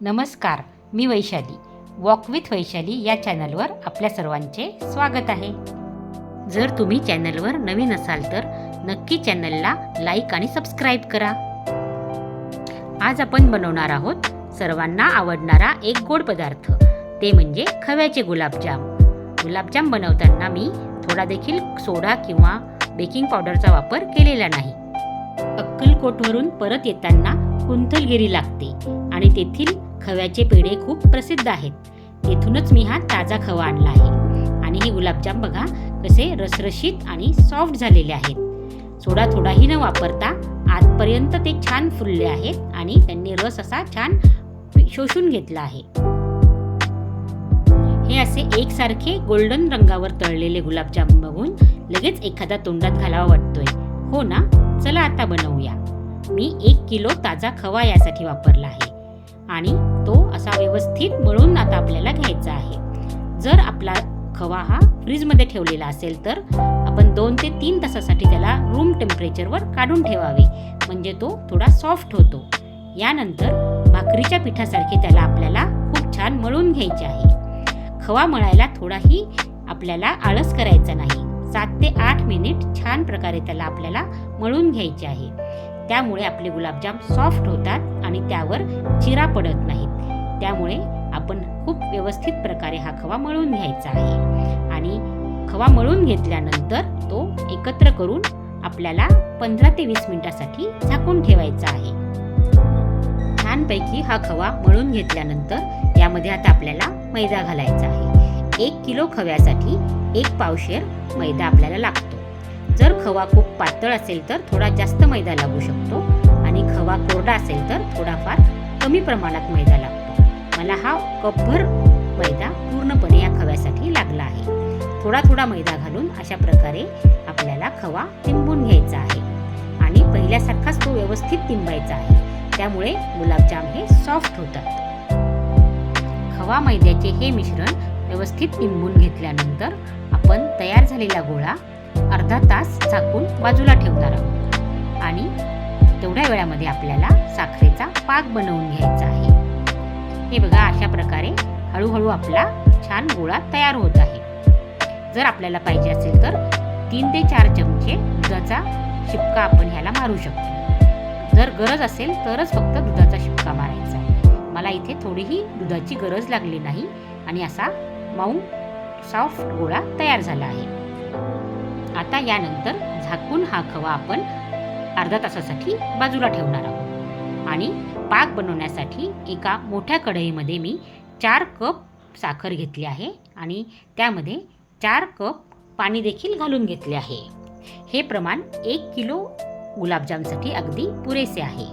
नमस्कार मी Vaishali. Walk with Vaishali या चॅनलवर आपल्या सर्वांचे स्वागत आहे. जर तुम्ही चॅनलवर नवीन असाल तर नक्की चॅनलला लाईक आणि सबस्क्राईब करा. आज आपण बनवणार आहोत सर्वांना आवडणारा एक गोड पदार्थ. ते म्हणजे खव्याचे गुलाबजाम. गुलाबजाम बनवताना मी थोडा देखील सोडा किंवा बेकिंग पावडरचा वापर केलेला नाही. अक्कलकोटवरून परत येताना कुंथलगिरी लागते आणि तेथील खव्याचे पेढे खूप प्रसिद्ध आहेत. तेथूनच मी हा ताजा खवा आणला आहे. आणि हे गुलाबजाम बघा कसे रसरशीत आणि सॉफ्ट झालेले आहेत. सोडा थोडाही न वापरता आजपर्यंत ते छान फुलले आहेत आणि त्यांनी रस असा छान शोषून घेतला आहे. हे असे एकसारखे गोल्डन रंगावर तळलेले गुलाबजाम बघून लगेच एखादा तोंडात घालावा वाटतोय. हो ना? चला आता बनवूया. मी एक किलो ताजा खवा यासाठी वापरला आहे. आणि तो असा व्यवस्थित मळून आता आपल्याला घ्यायचा आहे. जर आपला खवा हा फ्रीजमध्ये ठेवलेला असेल तर आपण दोन ते तीन तासासाठी त्याला रूम टेम्परेचरवर काढून ठेवावे. म्हणजे तो थोडा सॉफ्ट होतो. यानंतर भाकरीच्या पिठासारखे त्याला आपल्याला खूप छान मळून घ्यायचे आहे. खवा मळायला थोडाही आपल्याला आळस करायचा नाही. सात ते आठ मिनिट छान प्रकारे त्याला आपल्याला मळून घ्यायचे आहे. त्यामुळे आपले गुलाबजाम सॉफ्ट होतात आणि त्यावर चिरा पडत नाही. त्यामुळे आपण खूप व्यवस्थित प्रकारे हा खवा मळून घ्यायचा आहे. आणि खवा मळून घेतल्यानंतर तो एकत्र करून आपल्याला पंधरा ते वीस मिनिटासाठी झाकून ठेवायचा आहे. छानपैकी हा खवा मळून घेतल्यानंतर यामध्ये आता आपल्याला मैदा घालायचा आहे. एक किलो खव्यासाठी एक पावशेर मैदा आपल्याला लागतो. जर खवा खूप पातळ असेल तर थोडा जास्त मैदा लागू शकतो आणि खवा कोरडा असेल तर थोडाफार कमी प्रमाणात मैदा लागतो. मला हा कपभर मैदा पूर्णपणे या खव्यासाठी लागला आहे. थोडा थोडा मैदा घालून अशा प्रकारे आपल्याला खवा तिंबून घ्यायचा आहे. आणि पहिल्यासारखाच तो व्यवस्थित तिंबायचा आहे. त्यामुळे गुलाबजाम हे सॉफ्ट होतात. खवा मैद्याचे हे मिश्रण व्यवस्थित तिंबून घेतल्यानंतर आपण तयार झालेला गोळा अर्धा तास झाकून बाजूला ठेवणार आहोत. आणि तेवढ्या वेळामध्ये आपल्याला साखरेचा पाक बनवून घ्यायचा आहे. हे बघा अशा प्रकारे हळूहळू आपला छान गोळा तयार होत आहे. जर आपल्याला पाहिजे असेल तर तीन ते चार चमचे दुधाचा शिपका आपण ह्याला मारू शकतो. जर गरज असेल तरच फक्त दुधाचा शिपका मारायचा आहे. मला इथे थोडीही दुधाची गरज लागली नाही आणि असा माऊ सॉफ्ट गोळा तयार झाला आहे. आता यानंतर झाकून हा खवा आपण अर्धा तासासाठी बाजूला ठेवणार आहोत. आणि पाक बनवण्यासाठी एका मोठ्या कढईमध्ये मी चार कप साखर घेतली आहे आणि त्यामध्ये चार कप पाणी देखील घालून घेतले आहे. हे प्रमाण एक किलो गुलाबजामसाठी अगदी पुरेसे आहे.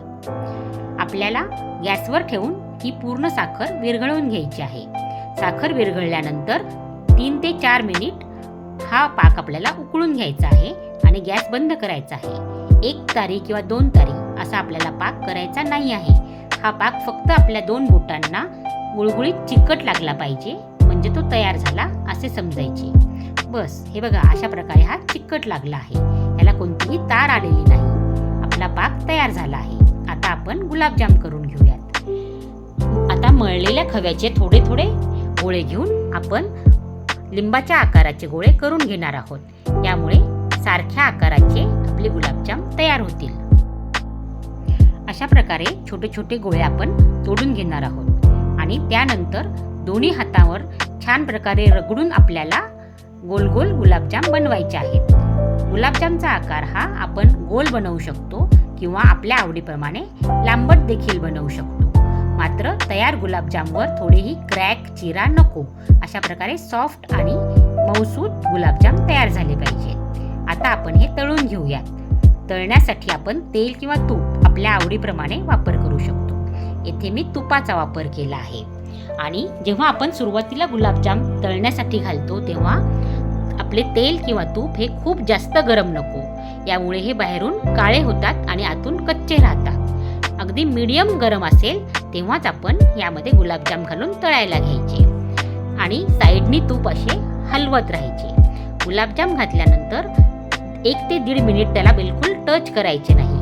आपल्याला गॅसवर ठेवून ही पूर्ण साखर विरघळवून घ्यायची आहे. साखर विरघळल्यानंतर तीन ते चार मिनिट हा पाक आपल्याला उकळून घ्यायचा आहे आणि गॅस बंद करायचा आहे. एक तारी किंवा दोन तारी असा आपल्याला पाक करायचा नाही आहे. हा पाक फक्त आपल्या दोन बोटांना गुळगुळीत चिकट लागला पाहिजे म्हणजे तो तयार झाला असे समजायचे. बस हे बघा अशा प्रकारे हा चिकट लागला आहे. याला कोणतीही तार आलेली नाही. आपला पाक तयार झाला आहे. आता आपण गुलाबजाम करून घेऊयात. आता मळलेल्या खव्याचे थोडे थोडे गोळे घेऊन आपण लिंबाच्या आकाराचे गोळे करून घेणार आहोत. यामुळे सारख्या आकाराचे आपले गुलाबजाम तयार होतील. अशा प्रकारे छोटे छोटे गोळे आपण तोडून घेणार आहोत. आणि त्यानंतर दोन्ही हातावर छान प्रकारे रगडून आपल्याला गोल गोल गुलाबजाम बनवायचे आहेत. गुलाबजामचा आकार हा आपण गोल बनवू शकतो किंवा आपल्या आवडीप्रमाणे लांबट देखील बनवू शकतो. मात्र तयार गुलाबजामवर थोडेही क्रॅक चिरा नको. अशा प्रकारे सॉफ्ट आणि मऊसूत गुलाबजाम तयार झाले पाहिजेत. आता आपण हे तळून घेऊयात. तळण्यासाठी आपण तेल किंवा तूप आपल्या आवडीप्रमाणे वापर करू शकतो. येथे मी तुपाचा वापर केला आहे. आणि जेव्हा आपण सुरुवातीला गुलाबजाम तळण्यासाठी घालतो तेव्हा आपले तेल किंवा तूप हे खूप जास्त गरम नको. यामुळे हे बाहेरून काळे होतात आणि आतून कच्चे राहतात. अगदी मीडियम गरम असेल तेव्हाच आपण यामध्ये गुलाबजाम घालून तळायला घ्यायचे. आणि साईडनी तूप असे हलवत राहायचे. गुलाबजाम घातल्यानंतर एक ते दीड मिनिट त्याला बिलकुल टच करायचे नाही.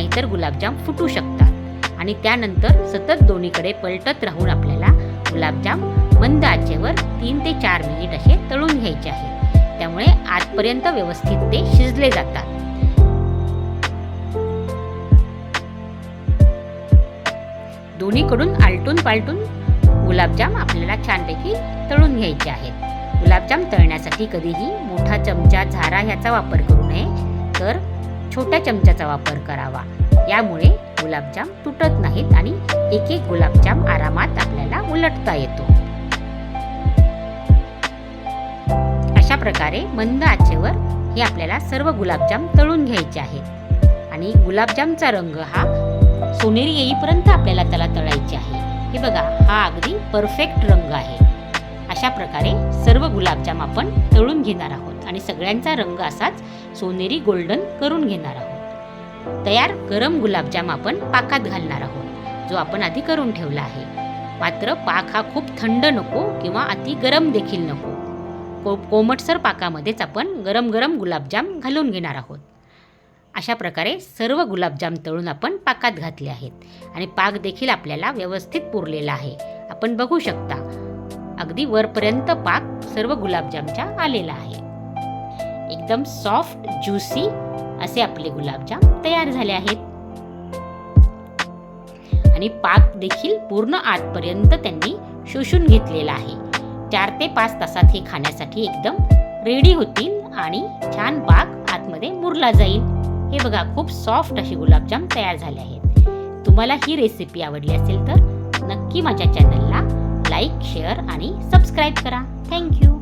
नाहीतर गुलाबजाम फुटू शकतात. आणि त्यानंतर सतत दोन्हीकडे पलटत राहून आपल्याला गुलाबजाम मंद आचेवर तीन ते चार मिनिट असे तळून घ्यायचे आहे. त्यामुळे आजपर्यंत व्यवस्थित ते शिजले जातात. दोन्हीकडून आलटून पालटून गुलाबजाम आपल्याला छानपैकी तळून घ्यायचे आहेत. गुलाबजाम तळण्यासाठी कधीही मोठा चमचा झारा ह्याचा वापर करू नये. तर छोट्या चमच्याचा वापर करावा. यामुळे गुलाबजाम तुटत नाहीत आणि एक एक गुलाबजाम आरामात आपल्याला उलटता येतो. अशा प्रकारे मंद आचेवर हे आपल्याला सर्व गुलाबजाम तळून घ्यायचे आहेत. आणि गुलाबजामचा रंग हा सोनेरी येईपर्यंत आपल्याला त्याला तळायचे आहे. हे बघा हा अगदी परफेक्ट रंग आहे. अशा प्रकारे सर्व गुलाबजाम आपण तळून घेणार आहोत. आणि सगळ्यांचा रंग असाच सोनेरी गोल्डन करून घेणार आहोत. तयार गरम गुलाबजाम आपण पाकात घालणार आहोत जो आपण आधी करून ठेवला आहे. मात्र पाक हा खूप थंड नको किंवा अति गरम देखील नको. को कोमटसर पाकामध्येच आपण गरम गरम गुलाबजाम घालून घेणार आहोत. अशा प्रकारे सर्व गुलाबजाम तळून आपण पाकात घातले आहेत आणि पाक देखील आपल्याला व्यवस्थित पुरलेला आहे. आपण बघू शकता अगदी वरपर्यंत पाक सर्व गुलाबजामच्या आलेला आहे. एकदम सॉफ्ट ज्युसी असे आपले गुलाबजाम तयार झाले आहेत. आणि पाक देखील पूर्ण आतपर्यंत त्यांनी शोषून घेतलेला आहे. चार ते पाच तासात हे खाण्यासाठी एकदम रेडी होतील आणि छान पाक आतमध्ये मुरला जाईल. हे बघा खूप सॉफ्ट असे गुलाबजाम तयार झाले आहेत. तुम्हाला ही रेसिपी आवडली असेल तर नक्की माझ्या चॅनलला लाईक शेअर आणि सबस्क्राईब करा. Thank you